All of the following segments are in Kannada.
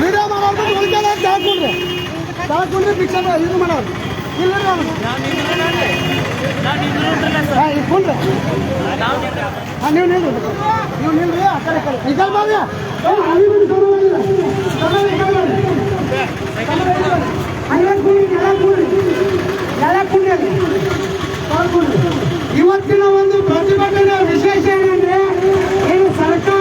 ವಿಡಿಯೋ ಮಾಡೋದು ಉಳಿಕೆಲ್ಲ ಕೇಳ್ಕೊಡ್ರಿ ಕೇಳ್ಕೊಂಡ್ರೆ ಭಿಕ್ಷೆ ಇದು ಮಾಡೋದು ಇಲ್ಲ ಹಾಂ ಇಟ್ಕೊಂಡ್ರಿ ಹಾಂ ನೀವು ನಿಲ್ರಿ ನೀವು. ಇವತ್ತಿನ ಒಂದು ಪ್ರತಿಭಟನೆ ವಿಶೇಷ ಏನಂದ್ರೆ ಏನು ಸರ್ಕಾರದಿಂದ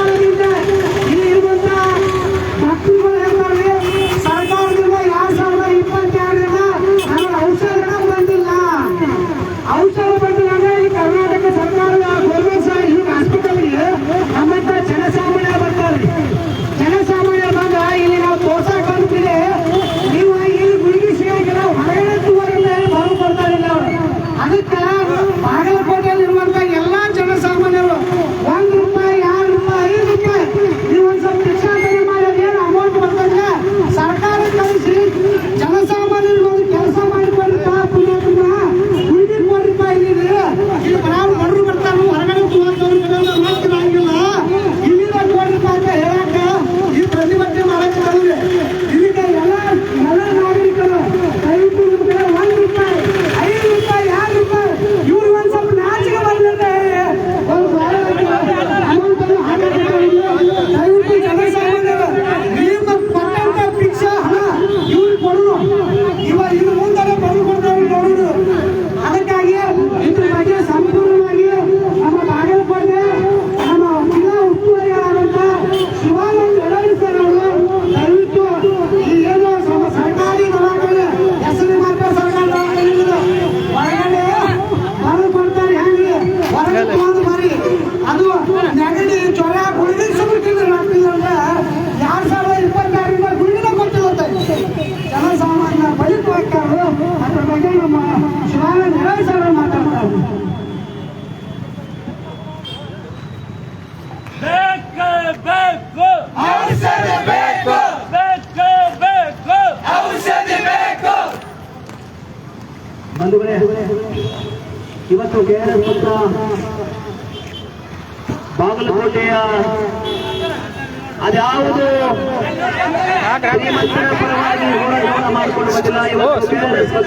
ನೆಗಡಿ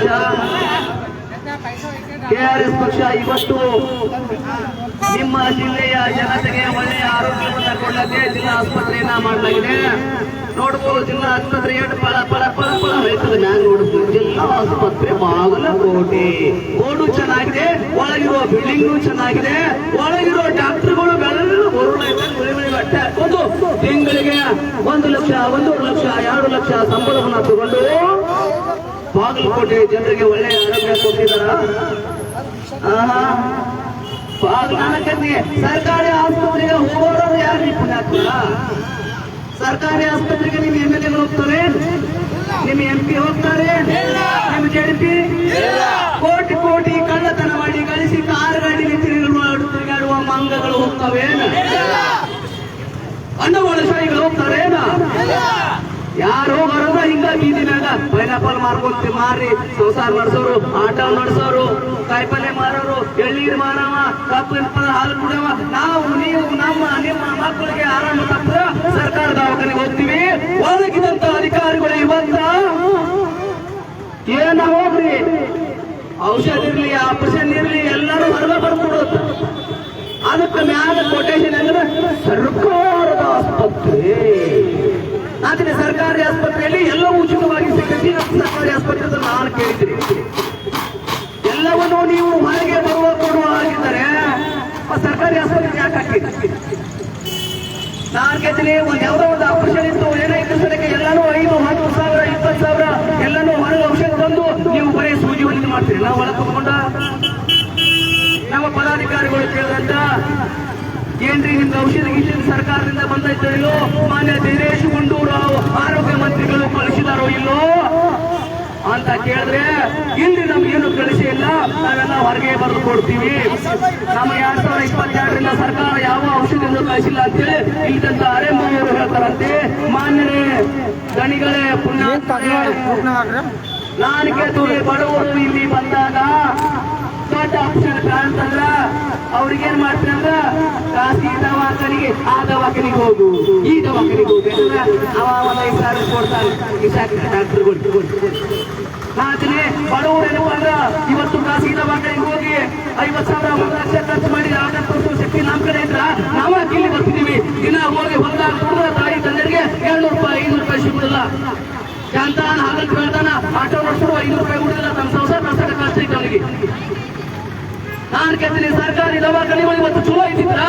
ಪಕ್ಷ ಕೆಆರ್ಎಸ್ ಪಕ್ಷ ಇವತ್ತು ನಿಮ್ಮ ಜಿಲ್ಲೆಯ ಜನತೆಗೆ ಒಳ್ಳೆಯ ಆರೋಗ್ಯವನ್ನು ಕೊಡಲಿಕ್ಕೆ ಜಿಲ್ಲಾ ಆಸ್ಪತ್ರೆಯನ್ನ ಮಾಡಲಾಗಿದೆ. ನೋಡ್ಬೋದು ಜಿಲ್ಲಾ ಆಸ್ಪತ್ರೆ ಎರಡು ಪಳ ಪಳ ಪಳ ಪಳ ಹೋಯ್ತದೆ ಮ್ಯಾಗ ನೋಡ್ಬೋದು. ಜಿಲ್ಲಾ ಆಸ್ಪತ್ರೆ ಬಾಗಲಕೋಟೆ. ಓಡು ಚೆನ್ನಾಗಿದೆ ಒಳಗಿರುವ ಬಿಲ್ಡಿಂಗ್ ಚೆನ್ನಾಗಿದೆ ಒಳಗಿರುವ ಡಾಕ್ಟರ್ಗಳು ಬೆಳೆದು ಬಟ್ಟೆ ಹಾಕೊಂಡು ತಿಂಗಳಿಗೆ ಒಂದು ಲಕ್ಷ ಒಂದೂವರೆ ಲಕ್ಷ, ಎರಡು ಲಕ್ಷ ಸಂಬಳವನ್ನು ತಗೊಂಡು ಬಾಗಲಕೋಟೆ ಜನರಿಗೆ ಒಳ್ಳೆಯ ಆರೋಗ್ಯ ಬಾಗಲಕೋಟೆ ಸರ್ಕಾರಿ ಆಸ್ಪತ್ರೆಗೆ ಹೋಗೋರು ಯಾರು ಪುಣ್ಯಾತ್ಮರ? ಸರ್ಕಾರಿ ಆಸ್ಪತ್ರೆಗೆ ನಿಮ್ಮ ಎಂ ಎಲ್ ಎಗಳು ಹೋಗ್ತಾರೆ? ನಿಮ್ಮ ಎಂ ಪಿ ಹೋಗ್ತಾರೆ ನಿಮ್ಮ ಜೆ ಡಿ ಪಿ? ಕೋಟಿ ಕೋಟಿ ಕಳ್ಳತನ ಮಾಡಿ ಗಳಿಸಿ ಕಾರ್ ಗಾಡಿ ತಿರುಗಾಡುವ ಮಂಗಗಳು ಹೋಗ್ತವೆ ಅಂಡವಾಳಶಾಹಿಗಳು ಹೋಗ್ತಾರೇನ ಯಾರು ಬರೋದ ಹಿಂಗ ಬೀದಿನಾಗ ಪೈನಾಪಲ್ ಮಾರ್ಕೊಂತ ಮಾರಿ ಸಂಸಾರ ನಡೆಸೋರು ಆಟ ನಡೆಸೋರು ಕಾಯಿಪಲ್ಲೆ ಮಾರೋರು ಎಳ್ಳೀರು ಮಾರವ ಕಪ್ಪಿನ ಹಾಲು ಕುಡಿಯವ. ನಾವು, ನೀವು, ನಮ್ಮ, ನಿಮ್ಮ ಮಕ್ಕಳಿಗೆ ಆರಾಮ ತಪ್ಪದ ಸರ್ಕಾರ ದವಾಖಾನೆಗೆ ಹೋಗ್ತೀವಿ. ಒದಗಿದಂತ ಅಧಿಕಾರಿಗಳು ಇವತ್ತ. ಏನ ಹೋಗ್ರಿ? ಔಷಧ ಇರ್ಲಿ, ಆಪರೇಷನ್ ಇರ್ಲಿ, ಎಲ್ಲರೂ ಹೊರಗೆ ಬರ್ಕೊಡೋದು ಅದಕ್ಕೆ ಮ್ಯಾಲ ಕೊಟೇಶನ್ ಅಂದ್ರೆ ಸರ್ಕಾರದ ಆಸ್ಪತ್ರೆ. ಆದರೆ ಸರ್ಕಾರಿ ಆಸ್ಪತ್ರೆಯಲ್ಲಿ ಎಲ್ಲವೂ ಉಚಿತವಾಗಿ ಸಿಗ್ತೈತಿ. ಸರ್ಕಾರಿ ಆಸ್ಪತ್ರೆ ನಾನು ಕೇಳಿದ್ದೀನಿ ಎಲ್ಲವನ್ನೂ ನೀವು ಹೊರಗೆ ಬರುವ ಕೊಡುವ ಆಗಿದ್ದರೆ ಸರ್ಕಾರಿ ಆಸ್ಪತ್ರೆ ಯಾಕೆ ಹಾಕಿದ್ರಿ ನಾನು ಕೇಳ್ತೀನಿ, ಒಂದು ಯಾವುದೋ ಒಂದು ಆಪರೇಷನ್ ಇತ್ತು ಏನೋ ಸಲಕ್ಕೆ ಎಲ್ಲಾನು ಐದು, ಹತ್ತು ಸಾವಿರ, ಇಪ್ಪತ್ತು ಸಾವಿರ, ಎಲ್ಲಾನು ಹೊರಗೆ ಔಷಧ ತಂದು ನೀವು ಬರೀ ಸೂಜಿ ಮಾಡ್ತೀರಿ. ನಾವು ಒಳಗೆ ತಗೊಂಡ ನಮ್ಮ ಪದಾಧಿಕಾರಿಗಳು ಕೇಳಿದಂತ ಏನ್ರಿ ನಿಮ್ಗೆ ಔಷಧ ಗಿಷಧ ಸರ್ಕಾರದಿಂದ ಬಂದೈತೋ ಇಲ್ಲೋ? ಮಾನ್ಯ ದಿನೇಶ್ ಗುಂಡೂರಾವ್ ಆರೋಗ್ಯ ಮಂತ್ರಿಗಳು ಕಳಿಸಿದಾರೋ ಇಲ್ಲೋ? ಅಂತ ಕೇಳಿದ್ರೆ ಇಲ್ಲಿ ನಮ್ಗೇನು ಕಳಿಸಿ ಇಲ್ಲ. ನಾವೆಲ್ಲ ಹೊರಗೆ ಬರೆದು ಕೊಡ್ತೀವಿ. ನಮ್ಮ ಎರಡ್ ಸಾವಿರದ ಇಪ್ಪತ್ತೆರಡರಿಂದ ಸರ್ಕಾರ ಯಾವ ಔಷಧಿಯನ್ನು ಕಳಿಸಿಲ್ಲ ಅಂತೇಳಿ ಅರೆ ಅರೆಂಬವರು ಹೇಳ್ತಾರಂತೆ. ಮಾನ್ಯರೇ ಗಣಿಗಳೇ ಪುಣ್ಯ ನಾನು ಕೇಳ್ತೀನಿ ಬಡವರು ಇಲ್ಲಿ ಬಂದಾಗ ದೊಡ್ಡ ಆಪ್ಷನ್ ಕಾಣ್ತಂದ್ರ ಅವ್ರಿಗೇನ್ ಮಾಡ್ತಾರೆ ಅಂದ್ರ ಖಾಸಗಿ ದವಾಖಾನಿಗೆ, ಆ ದವಾಖಾನಿಗೆ ಹೋಗು. ಈ ದವಾಖಾನಿಗೆ ಹೋಗು. ಯಾಕಂದ್ರ ಅವ ಕೊಡ್ತಾರೆ ಈ ಕೊಡ್ತಾನೆ. ಡಾಕ್ಟರ್ಗಳು ಆದ್ರೆ ಬಡವರು ಏನಪ್ಪ ಅಂದ್ರ ಇವತ್ತು ಖಾಸಗಿ ದವಾಖಾನಿಗೆ ಹೋಗಿ ಐವತ್ ಸಾವಿರ, ಒಂದು ಲಕ್ಷ ಖರ್ಚು ಮಾಡಿ ಆಡಳಿತ ಕೊಟ್ಟು ಶಕ್ತಿ ನಮ್ ಕಡೆ ಇದ್ರ. ನಾವ ಇಲ್ಲಿ ಬರ್ತಿದೀವಿ? ದಿನ ಹೋಗಿ ಹೊಲದಾಗ ದುಡಿದ ತಾಯಿ ತಂದೆಗೆ ಏಳ್ನೂರು ರೂಪಾಯಿ, ಐನೂರು ರೂಪಾಯಿ ಸಿಗುದಿಲ್ಲ. ಜಾಂತಾನ, ಹಾಗಂತ ಹೇಳ್ತಾನ, ಆಟೋ ಓಡಿಸಲು ಐನೂರು ರೂಪಾಯಿ ಕೊಡುದಿಲ್ಲ ತಮ್ಮ ಸಂಸಾರ ಕಷ್ಟ ಐತೆ ಅವನಿಗೆ ನಾನು ಕೇಳ್ತೀನಿ ಸರ್ಕಾರಿ ದವಾಖಾನೆಗಳು ಇವತ್ತು ಚಲೋ ಇದ್ದಿದ್ರ?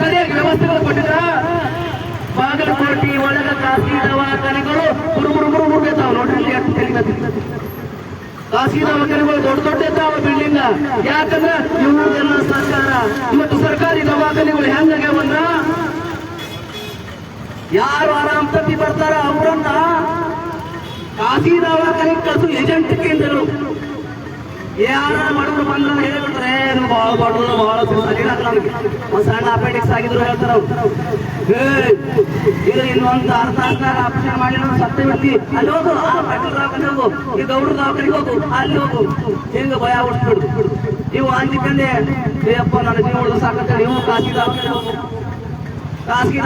ಸರಿಯಾಗಿ ವ್ಯವಸ್ಥೆಗಳು ಕೊಟ್ಟಿದ್ರ? ಬಾಗಲಕೋಟೆ ಒಳಗ ಖಾಸಗಿ ದವಾಖಾನೆಗಳು ಮುರುಮುರು ಗುರು ಇರ್ತಾವ ನೋಡ್ರಿ ಖಾಸಗಿ ದವಾಖಾನೆಗಳು ದೊಡ್ಡ ದೊಡ್ಡ ಇರ್ತಾವ ಬಿಲ್ಡಿಂಗ್ ಯಾಕಂದ್ರ ಇವ್ರದೆಲ್ಲ ಸರ್ಕಾರ, ಇವತ್ತು ಸರ್ಕಾರಿ ದವಾಖಾನೆಗಳು ಹೆಂಗಾಗ್ಯಾವಂದ್ರ ಯಾರು ಆರಾಮ್ ತಪ್ಪಿ ಬರ್ತಾರ ಅವರನ್ನ ಖಾಸಗಿ ದವಾಖಾನೆ ಕಳಿಸು ಏಜೆಂಟ್ ಕೇಂದ್ರಗಳು. ಯಾರ ಮಾಡಿದ್ರು ಬಂದ್ರೆ ಹೇಳ್ಬಿಟ್ರೆ ನೀವು ಬಹಳ ಬಡವರು ಬಹಳ ನಮ್ಗೆ ಸಣ್ಣ ಅಪೆಂಡಿಕ್ಸ್ ಆಗಿದ್ರು ಹೇಳ್ತಾರ ಇದು ಇನ್ನೊಂದು ಅರ್ಧ ತಾಸ್ನಾಗ ಆಪರೇಷನ್ ಮಾಡಿ ಸತ್ತ ವ್ಯಕ್ತಿ. ಅಲ್ಲಿ ಹೋಗು, ಆ ಪೆಟ್ರೋಲ್ ದವಾಖಾನೆ ಹೋಗು, ಈ ಗೌಡ್ರ ದವಾಖಾನೆಗೆ ಹೋಗು, ಅಲ್ಲಿ ಹೋಗು. ಹೆಂಗ ಭಯ ಉಳಿಸ್ಬಿಡು ನೀವು ಅಂಜಿಕಂದೆ ಅಯ್ಯಪ್ಪ ನನ್ನ ಜೀವ ಉಳಿದು ನೀವು ಖಾಸಗಿ ದವಾಖಾನೆ ಹೋಗು. ಖಾಸಗಿ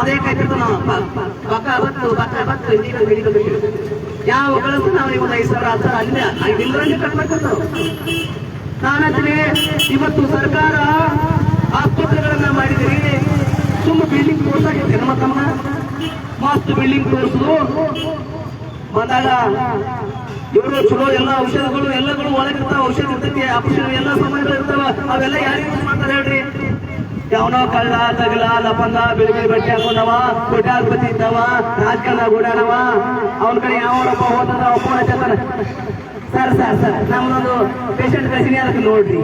ಅದೇ ಕೈತಿರ್ತು ನಾವು. ಪ- ಪ- ಪಕ್ಕ ಬತ್ತು ಪಕ್ಕ ಬತ್ತು ಹಿಂದಿನ ಮೆಡಿಕಲ್ ಯಾವ ಕಳಿಸ್ತು ನಾವು ಒಂದು ಐದು ಸಾವಿರ, ಹತ್ತು ಸಾವಿರ, ಅಲ್ಲೇ ಕಟ್ಬೇಕಂತಾವ ನಾನಂತೀನಿ ಇವತ್ತು ಸರ್ಕಾರ ಆಸ್ಪತ್ರೆಗಳನ್ನ ಮಾಡಿದಿರಿ. ಸುಮ್ಮ ಬಿಲ್ಡಿಂಗ್ ತೋರಿಸಿದೆ ನಮ್ಮ ತಮ್ಮ. ಮಸ್ತ್ ಬಿಲ್ಡಿಂಗ್ ತೋರಿಸುದು. ಬಂದಾಗ ಇವರು ಚಲೋ ಎಲ್ಲ ಔಷಧಗಳು, ಎಲ್ಲಗಳು ಒಳಗಿರ್ತಾವ ಔಷಧ ಇರ್ತೈತಿ ಆಪರೇಷನ್ ಎಲ್ಲ ಸಮಯಗಳು ಇರ್ತಾವ, ಅವೆಲ್ಲ ಯಾರಿಗೂ ಯೂಸ್ ಮಾಡ್ತಾರೆ ಹೇಳ್ರಿ? ಯಾವನೋ ಕಳ್ಳ, ತಗಲ ಲಪಂದ ಬೆಳಿಗ್ಗೆ ಬಟ್ಟೆ ಹಾಕೊಂಡವ ಕೊಟ್ಟಾಸ್ಪತಿ ಇದ್ದವ ರಾಜಕಾರಣ ಓಡಾಡವ ಅವನ ಕಡೆ ಯಾವನಪ್ಪ ಹೋದ ಫೋನ್ ಸರ್ ಸರ್ ಸರ್ ನಮ್ದೊಂದು ಪೇಷಂಟ್ ಕಳಿಸಿನಿ ಅದಕ್ಕೆ ನೋಡ್ರಿ.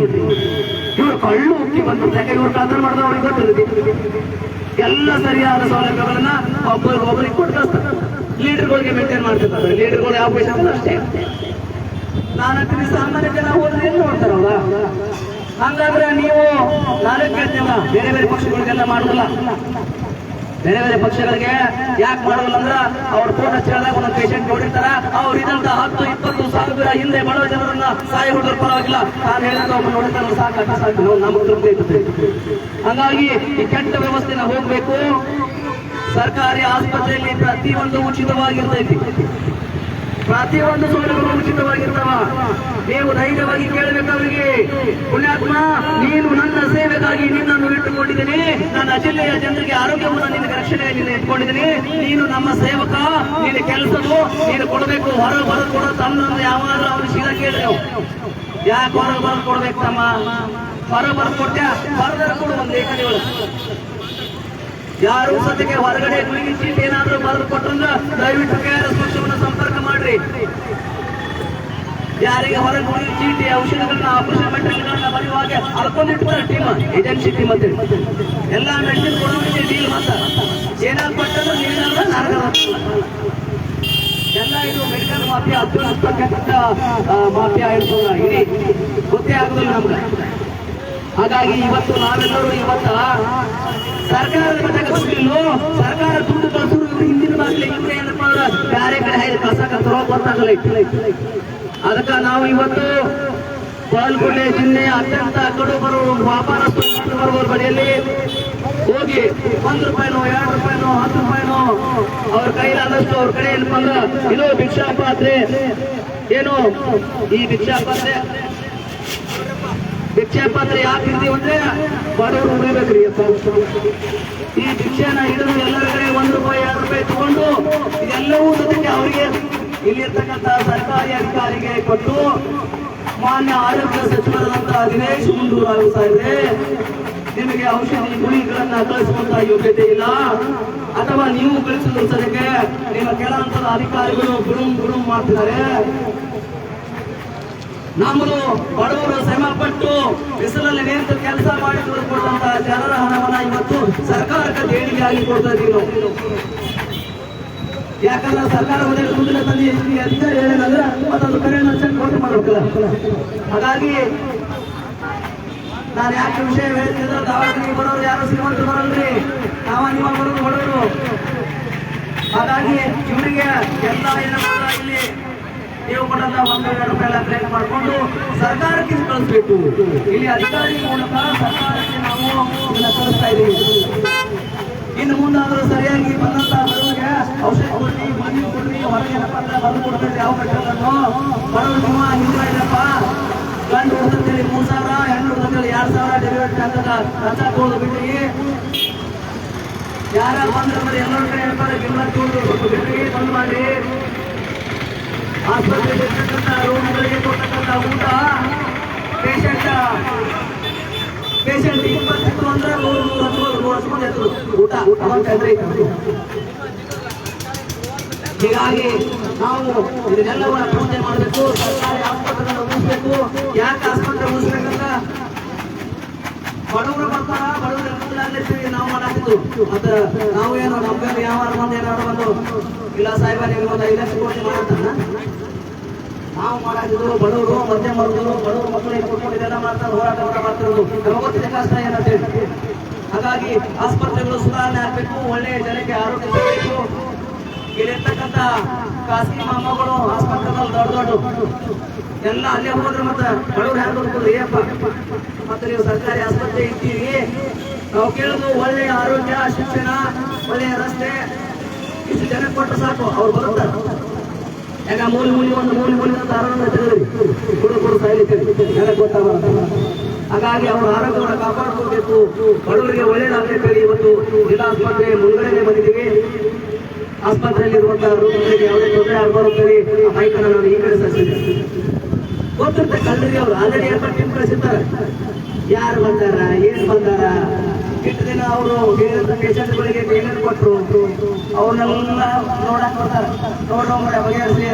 ಇವ್ರು ಕಳ್ಳು ಉಕ್ಕಿ ಯಾಕೆ ಇವ್ರು ಕಳ್ತನ ಮಾಡಿದ್ರೆ ಅವ್ರಿಗೆ ಗೊತ್ತಿರುತ್ತೆ ಎಲ್ಲ ಸರಿಯಾದ ಸೌಲಭ್ಯಗಳನ್ನ ಒಬ್ಬರಿಗೆ ಒಬ್ಬರಿಗೆ ಕೊಟ್ಟು ಕಳಿಸ್ತಾರೆ. ಲೀಡರ್ಗಳಿಗೆ ಮೇಂಟೈನ್ ಮಾಡ್ತಿರ್ತಾರೆ. ಲೀಡರ್ಗಳು ಯಾವ ಪೇಷಂಟ್ ಅಷ್ಟೇ. ನಾಲ್ಕು ಸಾಮಾನ್ಯ ಜನ ಹೋದ್ರೆ ಏನು ನೋಡ್ತಾರಲ್ಲ ಹಂಗಾದ್ರೆ ನೀವು ನಾಲ್ಕು ಕೇಳ್ತೀವಲ್ಲ ಬೇರೆ ಬೇರೆ ಪಕ್ಷಗಳಿಗೆಲ್ಲ ಮಾಡೋದಿಲ್ಲ. ಬೇರೆ ಬೇರೆ ಪಕ್ಷಗಳಿಗೆ ಯಾಕೆ ಮಾಡೋಲ್ಲ ಅಂದ್ರೆ ಅವ್ರು ಫೋನ್ ಹಚ್ಚಿದಾಗ ಒಂದೊಂದು ಪೇಷಂಟ್ ನೋಡಿರ್ತಾರ, ಅವ್ರು ಇದಂತ ಹತ್ತು, ಇಪ್ಪತ್ತು ಸಾವಿರ ಹಿಂದೆ ಬಡವ ಜನರನ್ನ ಸಾಯಿ ಹುಡುಗರು ಪರವಾಗಿಲ್ಲ. ನಾನು ಹೇಳಿದ್ರೆ ಅವ್ರು ನೋಡಿದ್ರೆ ಸಾಕು ಸಾಕು ನಮಗೆ ತೃಪ್ತಿ ಇರ್ತದೆ ಹಂಗಾಗಿ ಈ ಕೆಟ್ಟ ವ್ಯವಸ್ಥೆನ ಹೋಗ್ಬೇಕು. ಸರ್ಕಾರಿ ಆಸ್ಪತ್ರೆಯಲ್ಲಿ ಪ್ರತಿಯೊಂದು ಉಚಿತವಾಗಿರ್ತೈತಿ. ಪ್ರತಿಯೊಂದು ಸೌಲಭ್ಯಗಳು ಉಚಿತವಾಗಿರ್ತಾವ. ನೀವು ಧೈರ್ಯವಾಗಿ ಕೇಳಬೇಕು ಅವರಿಗೆ ಪುಣ್ಯಾತ್ಮ, ನೀನು ನನ್ನ ಸೇವೆಗಾಗಿ ನಿನ್ನನ್ನು ಇಟ್ಟುಕೊಂಡಿದ್ದೀನಿ. ನನ್ನ ಜಿಲ್ಲೆಯ ಜನರಿಗೆ ಆರೋಗ್ಯವನ್ನು ನಿನಗೆ ರಕ್ಷಣೆಯಲ್ಲಿ ಇಟ್ಕೊಂಡಿದ್ದೀನಿ. ನೀನು ನಮ್ಮ ಸೇವಕ, ನೀನು ಕೆಲಸವು, ನೀನು ಕೊಡಬೇಕು. ಹೊರ ಹೊರ ಕೊಡ ತಮ್ಮ ಯಾವಾಗ ಅವರು ಶೀಲ ಕೇಳಿದ್ರೆ ಯಾಕೆ ಹೊರ ಬರ ಕೊಡ್ಬೇಕು ತಮ್ಮ? ಹೊರ ಬರ ಕೊಟ್ಟ ಹೊರಗಡೆ ಕೊಡು ಒಂದು ಲೇಖನಿಗಳು ಯಾರು ಸದ್ಯಕ್ಕೆ ಹೊರಗಡೆ ಗುಳಿಗೆ ಚೀಟಿ ಏನಾದರೂ ಬರೆದು ಕೊಟ್ಟಂದ್ರ ದಯವಿಟ್ಟು ಕೆ ಆರ್ ಎಸ್ ಪಕ್ಷವನ್ನು ಸಂಪರ್ಕ ಮಾಡ್ರಿ. ಯಾರಿಗೆ ಹೊರಗೆ ಗುಳಿಗೆ ಚೀಟಿ ಔಷಧಗಳನ್ನ, ಆಪರೇಷನ್ ಮೆಟೀರಿಯಲ್ಗಳನ್ನ ಬರೆಯುವಾಗ ಅಳ್ಕೊಂಡಿರ್ತಾರೆ ಟೀಮ್ ಏಜೆನ್ಸಿ ಟೀಮ್ ಅಂತ ಎಲ್ಲ ಮೆಡಿಸಿನ್ ಕೊಡೋದಕ್ಕೆ ಡೀಲ್ ಮಾತ್ರ. ಏನಾದ್ರು ಕೊಟ್ಟಂದ್ರೆ ನೀವೇನಾದ್ರೂ ನಾರ್ಗಲ್ ಎಲ್ಲ ಇದು ಮೆಡಿಕಲ್ ಮಾಫಿಯಾ ಅತ್ಯುನ್ನತ ಮಾಫಿಯಾ ಇರ್ತದ ಇಡೀ ಗೊತ್ತೇ ಆಗುದಿಲ್ಲ ನಮ್ಗೆ. ಹಾಗಾಗಿ ಇವತ್ತು ನಾವೆಲ್ಲರೂ ಇವತ್ತ ಸರ್ಕಾರದ ಸರ್ಕಾರ ದುಡ್ಡು ಕಳ್ಸೋರು ಇವ್ರು ಹಿಂದಿನ ಬಾಗಿಲು ಏನಪ್ಪ ಬ್ಯಾರೆ ಕಡೆ ಕಸ ಕಸರೋ ಗೊತ್ತಾಗಲ್ಲ ಅದಕ್ಕ ನಾವು ಇವತ್ತು ಬಾಲ್ಗುಂಡೆ ಜಿಲ್ಲೆ ಅತ್ಯಂತ ಕಡು ಬರುವ ವ್ಯಾಪಾರಸ್ಥರು ಬರುವವರ ಬಳಿಯಲ್ಲಿ ಹೋಗಿ ಒಂದ್ ರೂಪಾಯಿನೋ, ಎರಡು ರೂಪಾಯಿನೋ, ಹತ್ತು ರೂಪಾಯಿನೋ, ಅವ್ರ ಕೈಲಾದಷ್ಟು ಅವ್ರ ಕಡೆ ಏನಪ್ಪ ಅಂದ್ರೆ ಇದು ಭಿಕ್ಷಾ ಪಾತ್ರೆ ಏನು ಈ ಭಿಕ್ಷಾ ಪಾತ್ರೆ ಭಿಕ್ಷೆ ಪಾತ್ರ ಯಾಕೆ ಇದ್ದೀವಿ ಅಂದ್ರೆ ಬಡವರು ಉಳಿಬೇಕ್ರಿ ಈ ಭಿಕ್ಷೆನ ಹಿಡಿದು ಎಲ್ಲರ ಕಡೆ ಒಂದು ರೂಪಾಯಿ, ಎರಡು ರೂಪಾಯಿ ತಗೊಂಡು ಇದೆಲ್ಲವೂ ಜೊತೆಗೆ ಅವರಿಗೆ ಇಲ್ಲಿರ್ತಕ್ಕಂಥ ಸರ್ಕಾರಿ ಅಧಿಕಾರಿಗೆ ಕೊಟ್ಟು ಮಾನ್ಯ ಆರೋಗ್ಯ ಸಚಿವರಾದಂತಹ ದಿನೇಶ್ ಗುಂಡೂರಾವ್ ಸಾಹೇಬ್ರೆ, ನಿಮಗೆ ಔಷಧಿ ಗುಳಿಗಳನ್ನ ಕಳಿಸುವಂತ ಯೋಗ್ಯತೆ ಇಲ್ಲ. ಅಥವಾ ನೀವು ಕಳಿಸಿದ ಸದಕ್ಕೆ ನಿಮ್ಮ ಕೆಲ ಅಧಿಕಾರಿಗಳು ಗುರುಂ ಗುರುಂ ಮಾಡ್ತಿದ್ದಾರೆ. ನಮ್ಮದು ಬಡವರು ಶ್ರಮ ಪಟ್ಟು ಬಿಸಿಲಲ್ಲಿ ನಿಂತು ಕೆಲಸ ಮಾಡಿ ಕೊಡುವಂತಹ ಜನರ ಹಣವನ್ನ ಇವತ್ತು ಸರ್ಕಾರಕ್ಕೆ ದೇಣಿಗೆ ಕೊಡ್ತಾ ಇದೀವಿ ನಾವು. ಯಾಕಂದ್ರೆ ಸರ್ಕಾರ ಮುಂದಿನ ತಂದೆ ಅಂತ ಹೇಳಿದ್ರೆ ಮತ್ತೊಂದು ಕರೆಯನ್ನು ಚೆಕ್ ಕೊಟ್ಟು ಮಾಡ್ಬೇಕಲ್ಲ. ಹಾಗಾಗಿ ನಾನು ಯಾಕೆ ವಿಷಯ ಹೇಳ್ತಿದ್ರೆ ದಾವಣಗೆರೆ ಬರೋರು ಯಾರು ಶ್ರೀಮಂತರು ಬರಲ್ರಿ? ನಾವ ನಿಮ್ಮ ಬರೋದು ಬಡವರು. ಹಾಗಾಗಿ ಇವರಿಗೆ ಎಲ್ಲ ಏನಾದ್ರೂ ಇಲ್ಲಿ ನೀವು ಒಂದು ಎರಡು ರೂಪಾಯಿ ಕಲೆಕ್ಟ್ ಮಾಡಿಕೊಂಡು ಸರ್ಕಾರಕ್ಕೆ ಕಳಿಸ್ಬೇಕು. ಇಲ್ಲಿ ಅಧಿಕಾರಿ ಮೂಲಕ ಸರ್ಕಾರಕ್ಕೆ ನಾವು ಕಳಿಸ್ತಾ ಇದ್ದೀವಿ. ಇನ್ನು ಮುಂದಾದರೂ ಸರಿಯಾಗಿ ಬಂದಂತ ಬಡವರಿಗೆ ಔಷಧ ಕೊಡ್ರಿ ಮನೆ ಕೊಡ್ರಿ ಹೊರಗೆ ಅಂದ್ರೆ ಬಂದು ಕೊಡ್ಬೇಕು ಯಾವ ಕಟ್ಟಡನ್ನು ಬಡವರು ನಿಮ್ಮ ಹಿಂದೆ ಇಲ್ಲಪ್ಪ. ಗಂಡು ಅಂತೇಳಿ ಮೂರು ಸಾವಿರ, ಹೆಣ್ಣು ಅಂತೇಳಿ ಎರಡು ಸಾವಿರ ಡೆಲಿವರಿ ಅಂತ ತಗೊಳ್ಳೋದು ಬಿಟ್ರಿ ಯಾರ ಬಂದ್ರೆ ಎಲ್ಲರೂ ಕಡೆ ಹೇಳ್ತಾರೆ ಗಿಮ್ಮತ್ತು ಬಿಟ್ರಿ ಬಂದ್ ಮಾಡಿ ಆಸ್ಪತ್ರೆಗೆ ರೋಗಿಗಳಿಗೆ ಕೊಟ್ಟಂತಹ ಊಟ ಪೇಷಂಟ್ ಪೇಷಂಟ್ ಇಪ್ಪತ್ತಿತ್ತು ಅಂದ್ರೆ ನೂರು ನೂರು ಹತ್ತು ನೂರು ಹಚ್ಕೊಂಡು ಎತ್ತು ಊಟ ಅವಾಗ ತೊಂದ್ರೆ. ಹೀಗಾಗಿ ನಾವು ಇದನ್ನೆಲ್ಲವನ್ನ ಪೂಜೆ ಮಾಡಬೇಕು ಸರ್ಕಾರಿ ಆಸ್ಪತ್ರೆಗಳನ್ನ ಉಳಿಸ್ಬೇಕು ಯಾಕೆ ಆಸ್ಪತ್ರೆ ಉಳಿಸ್ಬೇಕಂತ ಬಡವರು ಬರ್ತಾರ, ಬಡವರು ಎಲ್ಲಿರ್ತೀವಿ ನಾವು ಮಾಡಾಕಿದ್ದು ಮತ್ತ ನಾವು ಏನು ನಮ್ಮ ವ್ಯವಹಾರ ಮಂದಿ ಏನಾದ್ರು ಬಂದು, ಇಲ್ಲ ಸಾಹೇಬ, ನಿಮ್ಗೆ ಒಂದು ಐದು ಲಕ್ಷ ಕೋಟಿ ನಾವು ಮಾಡಾಕಿದ್ರು ಬಡವರು ಮಧ್ಯಮ ಮಾಡಿದ್ರು ಬಡವರು ಮಕ್ಕಳಿಗೆ ಕೊಟ್ಕೊಂಡು ಇದೆಲ್ಲ ಮಾಡ್ತಾರೆ, ಹೋರಾಟ ಮಾಡ್ತಿರೋದು. ನಮಗೆ ಕಷ್ಟ ಏನಂತ ಹೇಳಿ. ಹಾಗಾಗಿ ಆಸ್ಪತ್ರೆಗಳು ಸುಧಾರಣೆ ಆಗಬೇಕು ಒಳ್ಳೆಯ ಜನಕ್ಕೆ ಆರೋಗ್ಯ ಸಿಗಬೇಕು. ಇಲ್ಲಿರ್ತಕ್ಕಂಥ ಖಾಸಗಿ ಮಾಮಗಳು, ಆಸ್ಪತ್ರೆಗಳು ದೊಡ್ಡ ದೊಡ್ಡ. ಎಲ್ಲ ಅಲ್ಲೇ ಹೋದ್ರೆ ಮತ್ತೆ ಬಡವರು ಹ್ಯಾಂಗ್ ಬದುಕೋದು ಏಪ್ಪ. ಮತ್ತೆ ನೀವು ಸರ್ಕಾರಿ ಆಸ್ಪತ್ರೆ ಇದ್ದೀವಿ. ನಾವು ಕೇಳೋದು ಒಳ್ಳೆಯ ಆರೋಗ್ಯ, ಶಿಕ್ಷಣ, ಒಳ್ಳೆಯ ರಸ್ತೆ. ಇಷ್ಟು ಜನ ಕೊಟ್ಟರೆ ಸಾಕು, ಅವ್ರು ಬರುತ್ತಾರೆ. ಯಾಕ ಮೂಲಿ ಮೂಲಿ ಒಂದು ಮೂಲಿ ಮೂಲಿ ಅಂತ ಆರೋಗ್ಯ ತೆಗೆದ್ರಿ. ಕೊಡು ಕೊಡು ಸಾಯ್ಲಿಕ್ಕೆ ನನಗೆ ಗೊತ್ತಾಗಲ್ಲ. ಹಾಗಾಗಿ ಅವರ ಆರೋಗ್ಯವನ್ನು ಕಾಪಾಡ್ಕೋಬೇಕು. ಬಡವರಿಗೆ ಹೇಳಿ ಇವತ್ತು ಜಿಲ್ಲಾಸ್ಪತ್ರೆ ಮುಂಗಡೆನೆ ಬಂದಿದ್ದೀವಿ. ಆಸ್ಪತ್ರೆಯಲ್ಲಿರುವಂತಹ ರೋಗಿಗಳಿಗೆ ಯಾವುದೇ ತೊಂದರೆ ಆಗಬಾರ್ದು ಹೇಳಿ ಆ ಬೈಕನ್ನು ನಾನು ಈ ಕಡೆ ಸರಿಸಿದ್ದೆ ಗೊತ್ತಿರುತ್ತೆ ಕಲ್ಲರಿ ಅವರು ಆಲ್ರೆಡಿ ಏರ್ಪೋರ್ಟ್ ಟೀಮ್ ಕಳಿಸಿರ್ತಾರೆ. ಯಾರು ಬಂದಾರ, ಏನ್ ಬಂದಾರ? ಇಷ್ಟು ದಿನ ಅವರು ಬೇರೆ ಪೇಷಂಟ್ಗಳಿಗೆ ಏನೇನು ಕೊಟ್ಟರು ಅವ್ರನ್ನೆಲ್ಲ ನೋಡಕ್ ಬರ್ತಾರೆ. ನೋಡೋ ಬಗೆಹರಿಸಿ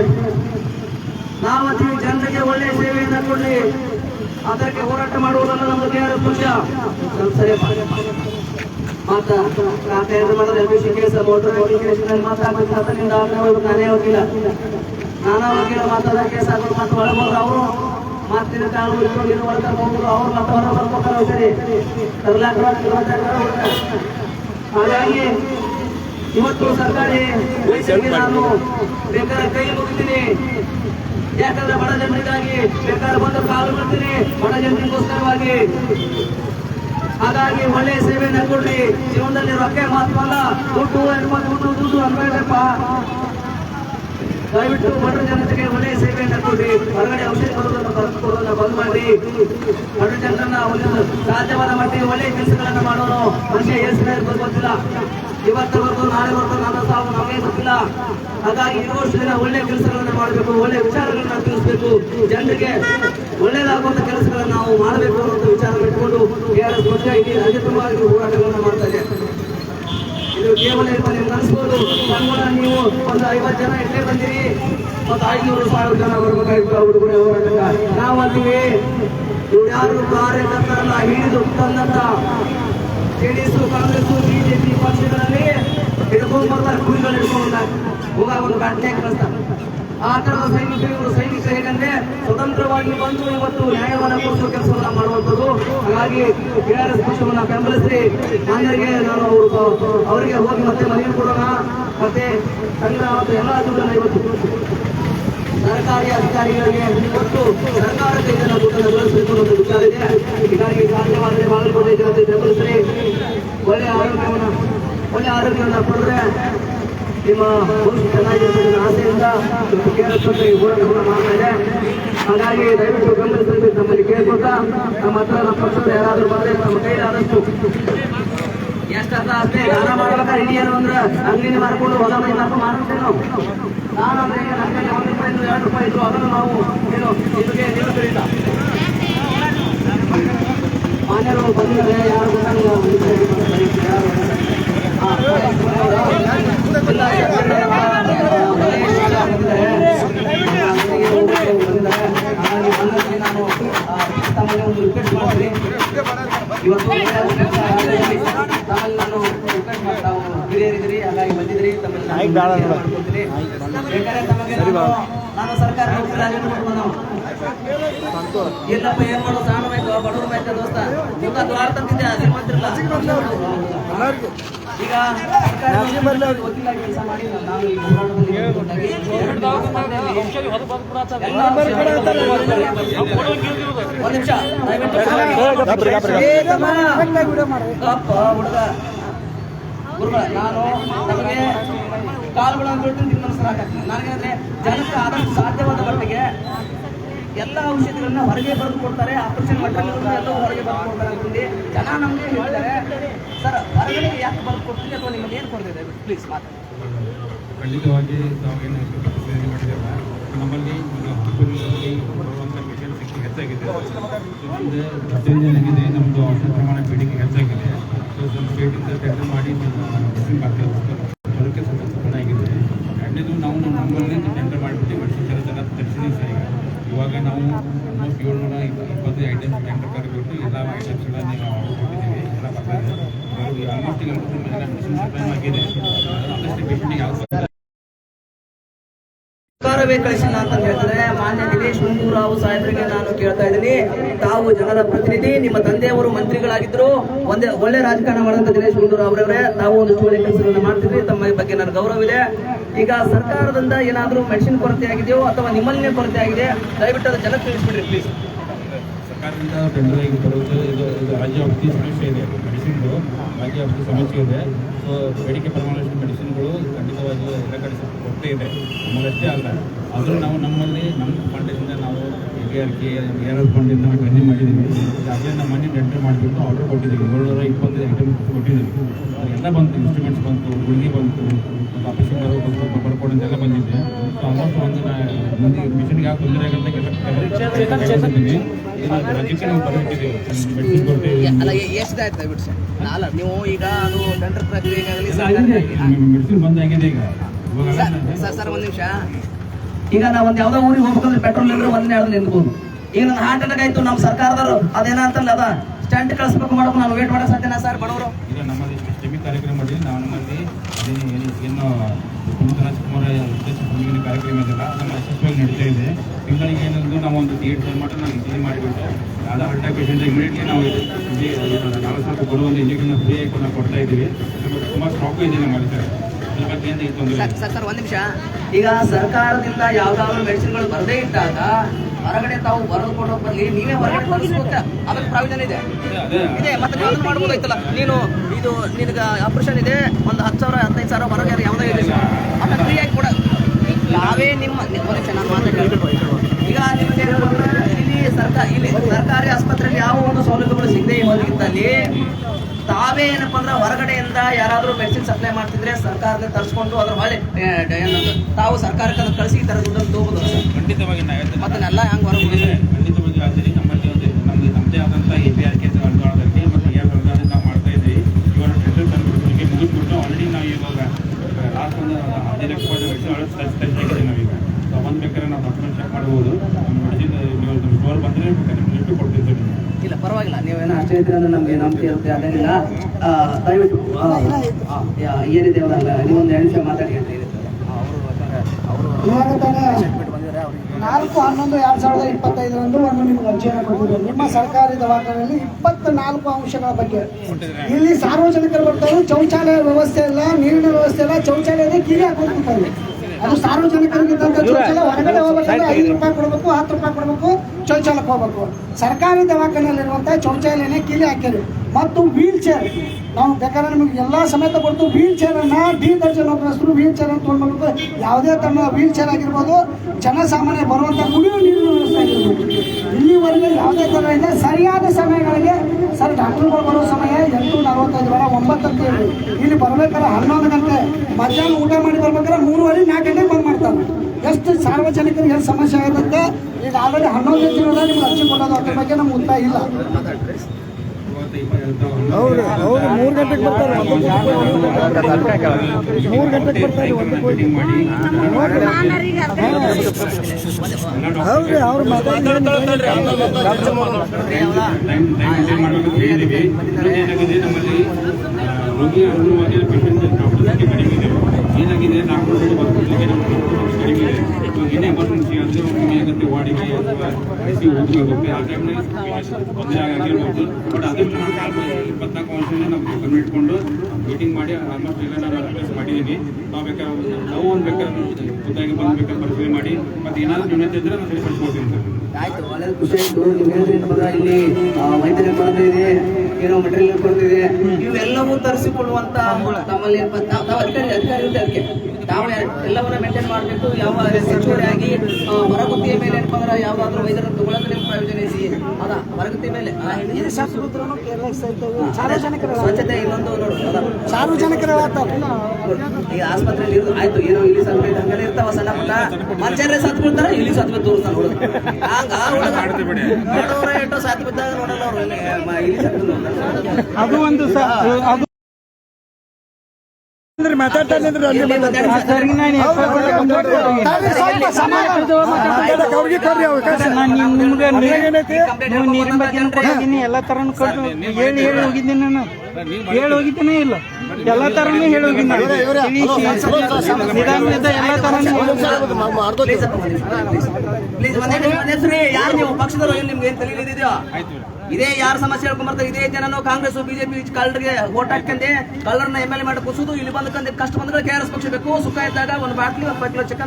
ನಾವು ಅಂತೀವಿ ಜನರಿಗೆ ಒಳ್ಳೆಯ ಸೇವೆಯಿಂದ ಕೊಡ್ಲಿ. ಅದಕ್ಕೆ ಹೋರಾಟ ಮಾಡುವುದನ್ನು ನಮ್ಮ ದೇಹದ ಸರಿಯಪ್ಪ ಮಾತ ಏನು ಮಾಡಿದ್ರೆ L B C case motor ಮಾತಾಡ್ಬೇಕು ಅದರಿಂದ ನಾನೇ ಹೋಗಿಲ್ಲ ನಾನಾ ವಕೀಲ ಮಾತಾಡ ಕೇಸ್ ಹಾಕೋದು ಮತ್ತೆ ಒಳಗೆ ಮಾತಿನ ಕಾಲು ಇಟ್ಕೊಂಡು ಇನ್ನು ಹಾಗಾಗಿ ಇವತ್ತು ಸರ್ಕಾರಿ ವೈದ್ಯರಿಗೆ ನಾನು ಬೇಕಾದ್ರೆ ಕೈ ಮುಗಿತೀನಿ. ಯಾಕಂದ್ರೆ ಬಡ ಜನರಿಗಾಗಿ ಬೇಕಾದ್ರೆ ಬಂದು ಕಾಲು ಬಿಡ್ತೀನಿ ಬಡ ಜನರಿಗೋಸ್ಕರವಾಗಿ. ಹಾಗಾಗಿ ಒಳ್ಳೆಯ ಸೇವೆಯನ್ನು ಕೊಡ್ರಿ. ಜೀವನದಲ್ಲಿ ರೊಕ್ಕ ಮಾತ್ರವಲ್ಲ ದುಡ್ಡು ದುಡ್ಡು ಅನ್ಬೇಡಪ್ಪ. ದಯವಿಟ್ಟು ಬಡ ಜನತೆಗೆ, ಒಳ್ಳೆಯ ಸೇವೆಯನ್ನು ಕೊಡಿ ಹೊರಗಡೆ ಔಷಧಿ ಬರೋದನ್ನು ಬರೆದು ಕೊಡುವುದನ್ನು ಬಂದ್ ಮಾಡಿ ಬಡ ಜನರನ್ನ ಒಂದು ಸಾಧ್ಯವಾದ ಮಟ್ಟಿಗೆ ಒಳ್ಳೆಯ ಕೆಲಸಗಳನ್ನು ಮಾಡೋಣ ಮನುಷ್ಯ ಹೆಸರು ಗೊತ್ತಿಲ್ಲ. ಇವತ್ತು ಬರ್ದು ನಾಳೆ ಬರ್ದು ನನ್ನ ಸಾವು ನಮಗೆ ಗೊತ್ತಿಲ್ಲ. ಹಾಗಾಗಿ ಈ ವರ್ಷದಿಂದ ಒಳ್ಳೆಯ ಕೆಲಸಗಳನ್ನ ಮಾಡಬೇಕು, ಒಳ್ಳೆಯ ವಿಚಾರಗಳನ್ನ ತಿಳಿಸ್ಬೇಕು. ಜನರಿಗೆ ಒಳ್ಳೇದಾಗುವಂತ ಕೆಲಸಗಳನ್ನು ನಾವು ಮಾಡಬೇಕು ಅನ್ನೋ ವಿಚಾರ ಇಟ್ಕೊಂಡು ಎಸ್ ಪಕ್ಷ ಇಡೀ ರಾಜ್ಯ ಹೋರಾಟಗಳನ್ನ ಮಾಡ್ತಾ ಇದೆ. ಇದು ಕೇವಲ ಅನ್ಸ್ಬೋದು ಸಂಬಳ ನೀವು ಒಂದು ಐವತ್ತು ಜನ ಎಷ್ಟೇ ಬಂದಿರಿ. ಮತ್ತು ಐನೂರು ಸಾವಿರ ಜನ ಬರ್ಬೇಕಾಗಿತ್ತು ಹುಡುಗರು ಹೋರಾಟಕ್ಕೆ. ನಾವು ಇವ್ರು ಯಾರು ಕಾರ್ಯಕರ್ತರನ್ನ ಹಿಡಿದು ತಂದಂತ J D JDS Congress, BJP ಪಕ್ಷಗಳಲ್ಲಿ ಹಿಡ್ಕೊಂಡು ಬರ್ತಾರೆ, ಕುರಿಗಳು ಹಿಡ್ಕೊಂಡು ಹೋಗ ಒಂದು ಗಂಟೆ ಕಳಿಸ್ತಾರೆ ಆ ತರದ ಸೈನಿಕರು ಸೈನಿಕರು ಹೇಗಂದ್ರೆ ಸ್ವತಂತ್ರವಾಗಿ ಬಂದು ಇವತ್ತು ನ್ಯಾಯವನ್ನು ಕೊಡಿಸುವ ಕೆಲಸವನ್ನ ಮಾಡುವಂಥದ್ದು. ಹಾಗಾಗಿ ಎಸ್ ಪಕ್ಷವನ್ನ ಬೆಂಬಲಿಸಿ ಮಾನ್ಯರಿಗೆ ನಾನು ಅವರು ಅವರಿಗೆ ಹೋಗಿ ಮತ್ತೆ ಮನವಿ ಕೊಡೋಣ. ಮತ್ತೆ ಸಂಘ ಮತ್ತು ಎಲ್ಲ ದುಡ್ಡನ್ನ ಇವತ್ತು ಸರ್ಕಾರಿ ಅಧಿಕಾರಿಗಳಿಗೆ ಮತ್ತು ಸರ್ಕಾರದಿಂದ ಇದನ್ನು ದುಡ್ಡನ್ನು ಬಳಸಬೇಕು ಅನ್ನೋ ವಿಚಾರ ಇದೆ. ಹೀಗಾಗಿ ಸಾಧ್ಯವಾದರೆ ಬಾಗಲಕೋಟೆ ಜನತೆ ಬೆಂಬಲಿಸಿ ಒಳ್ಳೆಯ ಆರೋಗ್ಯವನ್ನು ಒಳ್ಳೆಯ ಆರೋಗ್ಯವನ್ನು ಪಡೆದ್ರೆ ನಿಮ್ಮ ಭವಿಷ್ಯ ಚೆನ್ನಾಗಿರ್ತದೆ ಅನ್ನೋ ಆಸೆಯಿಂದ ಸ್ವಲ್ಪ ಕೇಳಿಸ್ಕೊಂಡು ಈ ಹೋರಾಟವನ್ನು ಮಾಡ್ತಾ ಇದೆ. ಹಾಗಾಗಿ ದಯವಿಟ್ಟು ಬೆಂಬಲಿಸಬೇಕು ನಮ್ಮಲ್ಲಿ ಕೇಳ್ಕೊತಾ. ನಮ್ಮ ಹತ್ರ ನಮ್ಮ ಪಕ್ಷದ ಯಾರಾದರೂ ಬಂದರೆ ನಮ್ಮ ಕೈಲಾದಷ್ಟು ಎಷ್ಟಂತ ಅಷ್ಟೇ ದಾನ ಮಾಡ್ಬೇಕಾದ್ರೆ ಹಿಡಿಯೋರು ಅಂದ್ರೆ ಅಂಗಡಿ ಮಾರ್ಕೊಂಡು ಹೊಲ ಮಾರ್ಕೊಂಡು ಮಾರುತ್ತೇವೆ ನಾವು. ನಾನು ಅಂದ್ರೆ ನಮ್ಮಲ್ಲಿ ಒಂದು ರೂಪಾಯಿ ಎರಡು ರೂಪಾಯಿ ಇದ್ದು ಅದನ್ನು ನಾವು ಏನು, ಇದಕ್ಕೆ ನೀಡುತ್ತಿಲ್ಲ ಮಾನ್ಯರು ಬಂದಿದ್ದಾರೆ, ಯಾರು ಗೊತ್ತಾಗಿಲ್ಲ ಒಂದು ಕಡೆ ಬರ್ತಾರೆ, ಯಾರು ಹಾ, ಇಲ್ಲ, ಯಾಕಂದ್ರೆ, ಆ, ಒಳ್ಳೆಯ ಶಿಕ್ಷಣ ಆಗಿದ್ದಾರೆ. ಆ, ಅಂಗಡಿಗೆ ಹೋಗ್ಬೇಕು ಬಂದಿದ್ದಾರೆ. ಹಾಗಾಗಿ ಬಂದಿದ್ರಿ ತಮಗೆ ನಾನು ಸರ್ಕಾರ ನಾವು. ಇಲ್ಲಪ್ಪ ಏನ್ ಮಾಡೋ ಸಾಣ ಬೇಕು ಬಡವ್ರ ಬೇಕು ದೋಸ್ತ. ಈಗ ದ್ವಾರ ತಂದಿದ್ದೆ ಮಾಡ್ತಿರಲ್ಲ ಈಗ ವಕೀಲಾಗಿ ಕೆಲಸ ಮಾಡಿ ನಾನು ಈ ಒಂದ್ ನಿಮಿಷ ಹುಡುಗ. ಗುರುಗಳ ನಾನು ನಮಗೆ ಕಾಲುಗಳನ್ನು ಬಿಟ್ಟು ನನಗೇನಂದ್ರೆ ಜನಕ್ಕೆ ಆದಷ್ಟು ಸಾಧ್ಯವಾದ ಮಟ್ಟಿಗೆ ಎಲ್ಲ ಔಷಧಿಗಳನ್ನ ಹೊರಗೆ ಬರೆದು ಕೊಡ್ತಾರೆ. ಆಪರೇಷನ್ ಮಟ್ಟಗಳನ್ನು ಎಲ್ಲ ಹೊರಗೆ ಬರೆದು ಕೊಡ್ತಾರೆ ಅಂತಂದು ಜನ ನಮಗೆ ಹೇಳ್ತಾರೆ. ಸರ್ ಹೊರಗಡೆ ಯಾಕೆ ಬರೆದು ಕೊಡ್ತೀನಿ ಅಥವಾ ನಿಮಗೆ ಏನು ಕೊಡ್ತಿದೆ ಪ್ಲೀಸ್ ಮಾತಾಡಿ. ಖಂಡಿತವಾಗಿ ತಾವೇನು ಪ್ರತಿಕ್ರಿಯೆ ಮಾಡಿದ್ದೇವೆ ನಮ್ಮಲ್ಲಿ ಈಗ ಹಾಸ್ಪಿಟಲ್ಗಳಲ್ಲಿ ಬರುವಂಥ ಪೇಷಂಟ್ ಸಂಖ್ಯೆ ಹೆಚ್ಚಾಗಿದೆ. ಮುಂದೆ ಉತ್ತೇಜನಾಗಿದೆ ನಮ್ಮದು ಔಷಧ ಪ್ರಮಾಣ ಬೇಡಿಕೆ ಹೆಚ್ಚಾಗಿದೆ. ಸೊ ಟೆಂಡರ್ ಮಾಡಿ ಮೆಡಿಸಿನ್ ಮಾಡ್ತಾ ಸ್ವಲ್ಪ ಕಡಿಮೆ ಆಗಿದೆ ಎರಡನೇದು ನಾವು ನಮ್ಮಲ್ಲಿ ಟೆಂಡರ್ ಮಾಡಿಬಿಟ್ಟು ಮೆಡಿಸಿನ್ ಕೆಲಸ ಎಲ್ಲ ತರಿಸಿದ್ದೀವಿ ಸರ್ ಈಗ ನಾವು ಏಳ್ನೂರ ಇಪ್ಪತ್ತು ಐಟಮ್ಸ್ ಟೆಂಡರ್ ಕರೆಬಿಟ್ಟು ಎಲ್ಲ ಐಟಮ್ಸ್ಗಳನ್ನ ನಾವು ಆರ್ಡರ್ ಕೊಟ್ಟಿದ್ದೀವಿ ಎಲ್ಲ ಬರ್ತಾಯಿದೆ ಆಲ್ಮೋಸ್ಟ್ ಈಗ ಎಲ್ಲ ಮೆಡಿಸಿನ್ ಸಪ್ಲೈ ಆಗಿದೆ ಸರ್ಕಾರವೇ ಕಳಿಸಿಲ್ಲ ಅಂತ ಹೇಳ್ತಾರೆ ಮಾನ್ಯ ದಿನೇಶ್ ಗುಂಡೂರಾವ್ ಸಾಹೇಬರಿಗೆ ನಾನು ಕೇಳ್ತಾ ಇದ್ದೀನಿ. ತಾವು ಜನರ ಪ್ರತಿನಿಧಿ, ನಿಮ್ಮ ತಂದೆಯವರು ಮಂತ್ರಿಗಳಾಗಿದ್ರು ಒಂದೇ ಒಳ್ಳೆ ರಾಜಕಾರಣ ಮಾಡುವಂತ ದಿನೇಶ್ ಗುಂಡೂರಾವ್ ಅವರವರೇ ತಾವು ಒಂದು ಚೋಳಿ ಕೆಲಸಗಳನ್ನ ಮಾಡ್ತಿದ್ರಿ. ತಮ್ಮ ಬಗ್ಗೆ ನನ್ನ ಗೌರವ ಇದೆ ಈಗ ಸರ್ಕಾರದಿಂದ ಏನಾದರೂ ಮೆಡಿಸಿನ್ ಕೊರತೆ ಆಗಿದೆಯೋ ಅಥವಾ ನಿಮ್ಮಲ್ಲಿನೇ ಕೊರತೆ ಆಗಿದೆ, ದಯವಿಟ್ಟು ಅದು ಜನಕ್ಕೆ ತಿಳಿಸ್ಬಿಡ್ರಿ ಪ್ಲೀಸ್ ಸರ್ಕಾರದಿಂದ ಬೆಂಬಲ ಈಗ ಇದು ಇದು ರಾಜ್ಯ ವ್ಯಾಪ್ತಿ ಸಮಸ್ಯೆ ಇದೆ. ಮೆಡಿಸಿನ್ಗಳು ರಾಜ್ಯ ವ್ಯಾಪ್ತಿ ಸಮಸ್ಯೆ ಇದೆ. ಸೊ ಬೇಡಿಕೆ ಪ್ರಮಾಣದಷ್ಟು ಮೆಡಿಸಿನ್ಗಳು ಖಂಡಿತವಾಗಿಯೂ ಎಲ್ಲ ಕಡೆ ಕೊರತೆ ಇದೆ. ನಮ್ಮಲ್ಲಷ್ಟೇ ಅಲ್ಲ. ಆದರೂ ನಾವು ನಮ್ಮಲ್ಲಿ, ನಮ್ಮ ಫಂಡಿಂದ ನಾವು ಕೆ ಆರ್ ಕೆ ಆರ್ ಫಂಡಿಂದ ನಾವು ಟ್ರೈನಿಂಗ್ ಮಾಡಿದ್ದೀವಿ ನಮ್ಮ ಮನೆ ಟೆಂಡರ್ ಮಾಡಿಬಿಟ್ಟು ಆರ್ಡರ್ ಕೊಟ್ಟಿದ್ದೀವಿ. ಏಳ್ನೂರ ಇಪ್ಪತ್ತೈದು ಐಟಮ್ ಕೊಟ್ಟಿದ್ದೀವಿ. ಎಲ್ಲ ಬಂತು ಇನ್ಸ್ಟ್ರೂಮೆಂಟ್ಸ್ ಬಂತು ಗುಳ್ಳಿ ಬಂತು ಆಫೀಸಿಂಗ್ ಬಂತು ಬರ್ಕೊಡೋದು ಎಲ್ಲ ಬಂದಿದೆ. ಸೊ ಆಲ್ಮೋಸ್ಟ್ ಒಂದು ಮುಂದೆ ಮಿಷನ್ಗೆ ಯಾಕೆ ತೊಂದರೆ ಆಗಂತ ಕೆಲಸ ರಾಜ್ಯಕ್ಕೆ ನಾವು ಬರಬೇಕಿದೆ ಮೆಡಿಸಿನ್ ಕೊರತೆ ಅಲ್ಲ ಎಷ್ಟಾಯ್ತು ನಾಲ್ಲ ನೀವು ಈಗ ಅದು ಟೆಂಡರ್ ಪ್ರಕ್ರಿಯೆಗಾಗಲಿ ಮೆಡಿಸಿನ್ ಬಂದಾಗಿದೆ ಈಗ. ಸರ್ ಸರ್ ಒಂದು ನಿಮಿಷ. ಈಗ ನಾವು ಒಂದು ಯಾವ್ದೋ ಊರಿಗೆ ಹೋಗ್ಬೇಕಂದ್ರೆ ಪೆಟ್ರೋಲ್ ಇಲ್ಲದ್ರೆ ಒಂದನೇ ಎರಡು ನಿಂತ್ಬೋದು. ಈಗ ನನ್ನ ಹಾರ್ಟ್ ಅಟ್ಯಾಕ್ ಆಯ್ತು ನಮ್ಮ ಸರ್ಕಾರದವರು ಅದೇನ ಅಂತಲ್ಲ ಅದ. ಸ್ಟಂಟ್ ಕಳಿಸ್ಬೇಕು ಮಾಡಬೇಕು ನಾನು ವೇಟ್ ಮಾಡೋ ಸಾಧ್ಯನಾ ಸರ್, ಬಡವರು? ಈಗ ನಮ್ಮಲ್ಲಿ ಸಿಸ್ಟಮಿಕ್ ಕಾರ್ಯಕ್ರಮ ಮಾಡಿ ನಾವು ನಮ್ಮಲ್ಲಿ ಏನು ಪುನೀತ್ ರಾಜ್ಕುಮಾರ್ ಉದ್ದೇಶ ಭೂಮಿಗಿನ ಕಾರ್ಯಕ್ರಮ ಇದೆಲ್ಲ ನಮ್ಮ ಯಶಸ್ವಿಯಾಗಿ ನಡೀತಾ ಇದೆ. ತಿಂಗಳಿಗೆ ಏನಂದ್ರೆ ನಾವು ಒಂದು ಥಿಯೇಟರ್ ಮಟ್ಟ ನಾವು ಇದೇ ಮಾಡಿಬಿಟ್ಟು ಹಾರ್ಟ್ ಅಟ್ಯಾಕ್ ಪೇಷಂಟ್ ಇಮಿಡಿಯೇಟ್ಲಿ ನಾವು ನಾಲ್ಕು ಸಾವಿರ ಕೊಡುವಂಥ ಇಂಜೆಕ್ಷನ್ ಫ್ರೀ ಕೊಡ್ತಾ ಇದ್ದೀವಿ. ನಮಗೆ ತುಂಬ ಸ್ಟಾಕು ಇದೆ ನಮ್ಮಲ್ಲಿ ಸರ್. ಸರ್ ಒಂದು ನಿಮಿಷ. ಈಗ ಸರ್ಕಾರದಿಂದ ಯಾವ್ದಾದ್ರು ಮೆಡಿಸಿನ್ಗಳು ಬರದೇ ಇದ್ದಾಗ ಹೊರಗಡೆ ತಾವು ಬರೆದು ಕೊಡೋ ಬರಲಿ ನೀವೇ ಹೊರಗಡೆ ಅದಕ್ಕೆ ಪ್ರಾವಿಷನ್ ಇದೆ. ಇದೆ ಮತ್ತೆ ಮಾಡ್ಬೋದಾಯ್ತಲ್ಲ ನೀನು ಇದು ನಿನಗೆ ಆಪರೇಷನ್ ಇದೆ ಒಂದು ಹತ್ತು ಸಾವಿರ ಹದಿನೈದು ಸಾವಿರ ಹೊರಗೆ ಯಾವುದೇ ಇದೆ ಅದನ್ನ ಫ್ರೀ ಆಗಿ ಕೊಡ. ನಾವೇ ನಿಮ್ಮ ಒಂದು ನಿಮಿಷ ನಾನು ಮಾತಾಡ್ತೀನಿ ಈಗ ನಿಮಗೆ ಇಲ್ಲಿ ಸರ್ಕಾರ ಇಲ್ಲಿ ಸರ್ಕಾರಿ ಆಸ್ಪತ್ರೆಯಲ್ಲಿ ಯಾವ ಒಂದು ಸೌಲಭ್ಯಗಳು ಸಿಗದೆ ಹೋಗಿದ್ದಲ್ಲಿ ತಾವೇ ಏನಪ್ಪ ಅಂದ್ರೆ ಹೊರಗಡೆಯಿಂದ ಯಾರಾದರೂ ಮೆಡಿಸಿನ್ ಸಪ್ಲೈ ಮಾಡ್ತಿದ್ರೆ ಸರ್ಕಾರದಿಂದ ತರಿಸ್ಕೊಂಡು ಅದ್ರ ಹೊಳೆ ತಾವು ಸರ್ಕಾರಕ್ಕೆ ಅದು. ಕಳಿಸಿ ಈ ಥರ ದುಡ್ಡನ್ನು ತಗೋಬೋದು ಸರ್ ಖಂಡಿತವಾಗಿ ಅದನ್ನೆಲ್ಲ ಹೆಂಗೆ ಹೊರಗೆ ಖಂಡಿತವಾಗಿ ಆದರೆ ನಮ್ಮಲ್ಲಿ ಒಂದು ನಮ್ಮದು ನಮ್ಮದೇ ಆದಂಥ ಎ ಪಿ ಆರ್ ಕೆ ಅನುದಾನದಲ್ಲಿ ಮತ್ತು ಎ ಅನುದಾನದಲ್ಲಿ ನಾವು ಮಾಡ್ತಾ ಇದ್ದೀವಿ ಇವಾಗ ಟೆಂಡರ್ ತಂದುಬಿಟ್ಟು ಮುಗಿದ್ಬಿಟ್ಟು ಆಲ್ರೆಡಿ ನಾವು ಇವಾಗ ಲಾಸ್ಟ್ ಒಂದು ಹದಿನೈದು ಲಕ್ಷ ರೂಪಾಯಿ ತರಿಸಿದ್ದೀವಿ ನಾವೀಗ. ಸೊ ಒಂದು ಬೇಕಾದ್ರೆ ನಾವು ಡಾಕ್ಯುಮೆಂಟ್ ಚೆಕ್ ಮಾಡ್ಬೋದು. ನಮ್ಮ ಮೆಡಿಸಿನ್ ಸ್ಟೋರ್ ಬಂದರೆ ಲಿಸ್ಟ್ ಕೊಡ್ತೀವಿ ಸರ್ ನಿಮಗೆ. ಇಲ್ಲ ಪರವಾಗಿಲ್ಲ. ನೀವೇನು ಅಷ್ಟೇ ಇದ್ರೆ ಅಂದ್ರೆ ನಮಗೆ ನಂಬಿಕೆ ಇರುತ್ತೆ ಅದರಿಂದ ಆ, ದಯವಿಟ್ಟು ಏನಿದೆ ಅವರಲ್ಲ ನೀವು ಒಂದು ಎರಡು ನಿಮಿಷ ಮಾತಾಡಿ ಅಂತ ಅವರು ನಾಲ್ಕು ಹನ್ನೊಂದು ಎರಡ್ ಸಾವಿರದ ಇಪ್ಪತ್ತೈದರಂದು ಒಂದು ನಿಮ್ಗೆ ಅರ್ಜಿಯನ್ನು ಕೊಟ್ಟಿದ್ದಾರೆ. ನಿಮ್ಮ ಸರ್ಕಾರಿ ದವಾಖಾನೆಯಲ್ಲಿ ಇಪ್ಪತ್ನಾಲ್ಕು ಅಂಶಗಳ ಬಗ್ಗೆ. ಇಲ್ಲಿ ಸಾರ್ವಜನಿಕರು ಬರ್ತಾರೆ ಶೌಚಾಲಯ ವ್ಯವಸ್ಥೆ ಇಲ್ಲ ನೀರಿನ ವ್ಯವಸ್ಥೆ ಇಲ್ಲ ಶೌಚಾಲಯದ ಕಿರಿ ಹಾಕೊಂಡು ಅದು ಸಾರ್ವಜನಿಕರಿಗಿದ್ದಂಥ ಶೌಚಾಲಯ ಹೊರಗಡೆ ಹೋಗ್ಬೇಕಂದ್ರೆ ಐದು ರೂಪಾಯಿ ಕೊಡಬೇಕು ಹತ್ತು ರೂಪಾಯಿ ಕೊಡಬೇಕು. ಶೌಚಾಲಯಕ್ಕೆ ಹೋಗ್ಬೇಕು. ಸರ್ಕಾರಿ ದವಾಖಾನೆಯಲ್ಲಿರುವಂಥ ಶೌಚಾಲಯನೇ ಕೀಲಿ ಹಾಕಿರಿ ಮತ್ತು ವೀಲ್ ಚೇರ್ ನಾವು ಬೇಕಾದ್ರೆ ನಿಮಗೆ ಎಲ್ಲ ಸಮೇತ ಕೊಡ್ತು. ವೀಲ್ ಚೇರನ್ನು ಡಿ ದರ್ಜೆ ನೌಕರಸ್ಥರು ವೀಲ್ ಚೇರ್ ಅಂತ ತೊಗೊಂಡ್ಬರ್ಬೇಕು ಯಾವುದೇ ತಮ್ಮ ವೀಲ್ ಚೇರ್ ಆಗಿರ್ಬೋದು, ಜನಸಾಮಾನ್ಯ ಬರುವಂಥ ಕುಡಿಯುವ ನೀರಿನ ವ್ಯವಸ್ಥೆ ಆಗಿರ್ಬೋದು. ಇಲ್ಲಿವರೆಗೆ ಯಾವುದೇ ಇಲ್ಲ. ಸರಿಯಾದ ಸಮಯಗಳಿಗೆ ಸರ್ ಡಾಕ್ಟರ್ಗಳು ಬರೋ ಸಮಯ ಎಂಟು ನಲವತ್ತೈದು ಬೇಡ ಒಂಬತ್ತು ಅಂತ ಹೇಳಿ ಇಲ್ಲಿ ಬರ್ಬೇಕಾದ್ರೆ ಹನ್ನೊಂದು ಗಂಟೆ. ಮಧ್ಯಾಹ್ನ ಊಟ ಮಾಡಿ ಬರ್ಬೇಕಾದ್ರೆ ಮೂರುವರೆ, ನಾಲ್ಕು ಗಂಟೆಗೆ ಬಂದ್ ಮಾಡ್ತಾರೆ. ಎಷ್ಟು ಸಾರ್ವಜನಿಕರಿಗೆ ಏನು ಸಮಸ್ಯೆ ಆಗುತ್ತೆ? ಈಗ ಆಲ್ರೆಡಿ ಹನ್ನೊಂದು ಗಂಟೆ ನಿಮ್ಗೆ ಅರ್ಜಿ ಕೊಡೋದು ಅದ್ರ ಬಗ್ಗೆ ನಮ್ಗೆ ಉತ್ತಾಯ ಇಲ್ಲ. ಹೌದು, ಹೌದು, ಮೂರು ಗಂಟೆಗೆ ಬರ್ತಾರೆ. ಮೂರು ಗಂಟೆಗೆ ಬರ್ತಾರೆ, ಒಂದು ಕೋಟಿ. ಹೌದು ಅವ್ರು ಟೈಮ್ ಟೈಮ್ ಮಾಡಬೇಕು ಹೇಳಿದ್ದೀವಿ ಇನ್ನೊಂದು ಏನಾಗಿದೆ ನಮ್ಮಲ್ಲಿ ಆ, ರೋಗಿ ಅನುಗುಣವಾಗಿ ಪೇಷಂಟ್ ಡಾಕ್ಟರ್ ಸಂಖ್ಯೆ ಕಡಿಮೆ ಇದೆ ಏನೇ ಆ ಬಟ್ ನಾವು ಮೀಟಿಂಗ್ ಮಾಡಿ ಆಲ್ಮೋಸ್ಟ್ ಎಲ್ಲ ಮಾಡಿದ್ದೀನಿ ನಾವು ಬೇಕಾದ್ರೆ ನಾವು ಒಂದು ಬೇಕಾದ್ರೆ ಬೇಕಾದ್ರೆ ಮಾಡಿ ಮತ್ತೆ ಏನಾದರೂ ನ್ಯೂನತೆ ಇದ್ದರೆ ನಾನು ಸರಿಪಡಿಸ್ಕೊಡ್ತೀನಿ ಸರ್ ಆಯ್ತು ಒಳ್ಳೆ ಖುಷಿ ಆಯ್ತು. ನೀವು ಇಲ್ಲಿ ಆ, ವೈದ್ಯರ ಕೊರತೆ ಇದೆ ಏನೋ ಮಟೀರಿಯಲ್ ಕೊರತೆ ಇದೆ. ಇವೆಲ್ಲವೂ ತರಿಸಿಕೊಳ್ಳುವಂತ ತಮ್ಮಲ್ಲಿ ಅಧಿಕಾರಿ ಅಧಿಕಾರಿ ಅದಕ್ಕೆ ತಾವು ಎಲ್ಲವನ್ನ ಮೇಂಟೈನ್ ಮಾಡಬೇಕು ಯಾವ ಆಗಿ ಹೊರಗುತ್ತಿಯ ಮೇಲೆ ಏನಪ್ಪ ಅಂದ್ರೆ ಯಾವ್ದಾದ್ರು ವೈದ್ಯರ ತಗೊಳ್ಳೋಕೆ ನಿಮ್ಮ ಪ್ರಯೋಜನ ಇದೆ. ಅದ ಹೊರಗುತ್ತಿ ಮೇಲೆ. ಸ್ವಚ್ಛತೆ ಇನ್ನೊಂದು. ಸಾರ್ವಜನಿಕರ ಈಗ ಆಸ್ಪತ್ರೆಯಲ್ಲಿ ಇರೋದು ಆಯ್ತು ಏನೋ ಇಲ್ಲಿ ಸತ್ಬೇಕು ಹಂಗೆಲ್ಲ ಇರ್ತಾವ ಸಣ್ಣ ಪುಟ್ಟ. ಮನುಷ್ಯರೇ ಸತ್ತು ಬಿಡ್ತಾರ ಇಲ್ಲಿ ಸತ್ಬೇಕು ತೋರಿಸ್ತಾನೆ ನೋಡೋದು ಆ ಸತ್ತು ಬಿದ್ದಾಗ ನೋಡಲ್ಲ. ಅದು ಒಂದು ಅದು ಮಾತಾಡ್ತಾನೆ ಅಲ್ಲಿ? ನಿಮ್ಗೆ ಕಂಪ್ಲೇಂಟ್ ನೀವು ನೀರಿನ ಬಗ್ಗೆ ಕೊಟ್ಟಿದ್ದೀನಿ ಎಲ್ಲ ತರನು ಕೊಟ್ಟು ಹೇಳಿ ಹೇಳಿ ಹೋಗಿದ್ದೀನಿ ನಾನು. ಹೇಳಿ ಹೋಗಿದ್ದೀನಿ ಇಲ್ಲ. ಎಲ್ಲ ತರನು ಹೇಳಿ ಹೋಗಿದ್ದೀನಿ. ನಿಧಾನದಿಂದ ಎಲ್ಲ ತರನು ಪಕ್ಷದವರು ಏನು ನಿಮ್ಗೆ ತಲೆ ತಿಳಿದಿದೆಯೋ? ಇದೇ ಯಾರ ಸಮಸ್ಯೆ ಹೇಳ್ಕೊಂಬರ್ತಾರೆ ಇದೇ ಜನನು ಕಾಂಗ್ರೆಸ್, ಬಿಜೆಪಿ ಕಳ್ಳರಿಗೆ ಓಟ್ ಹಾಕ್ಯಂದೆ ಕಳ್ಳರನ್ನ ಎಂ ಎಲ್ ಎ ಮಾಡಿ ಕುಸುದು ಇಲ್ಲಿ ಬಂದ್ಕಂದ್ರೆ ಕಷ್ಟ ಬಂದ್ರೆ ಕೆ ಆರ್ ಎಸ್ ಪಕ್ಷ ಬೇಕು ಸುಖ ಇದ್ದಾಗ ಒಂದು ಬಾಟ್ಲಿ, ಒಂದು ಕಿಲೋ ಚಿಕನ್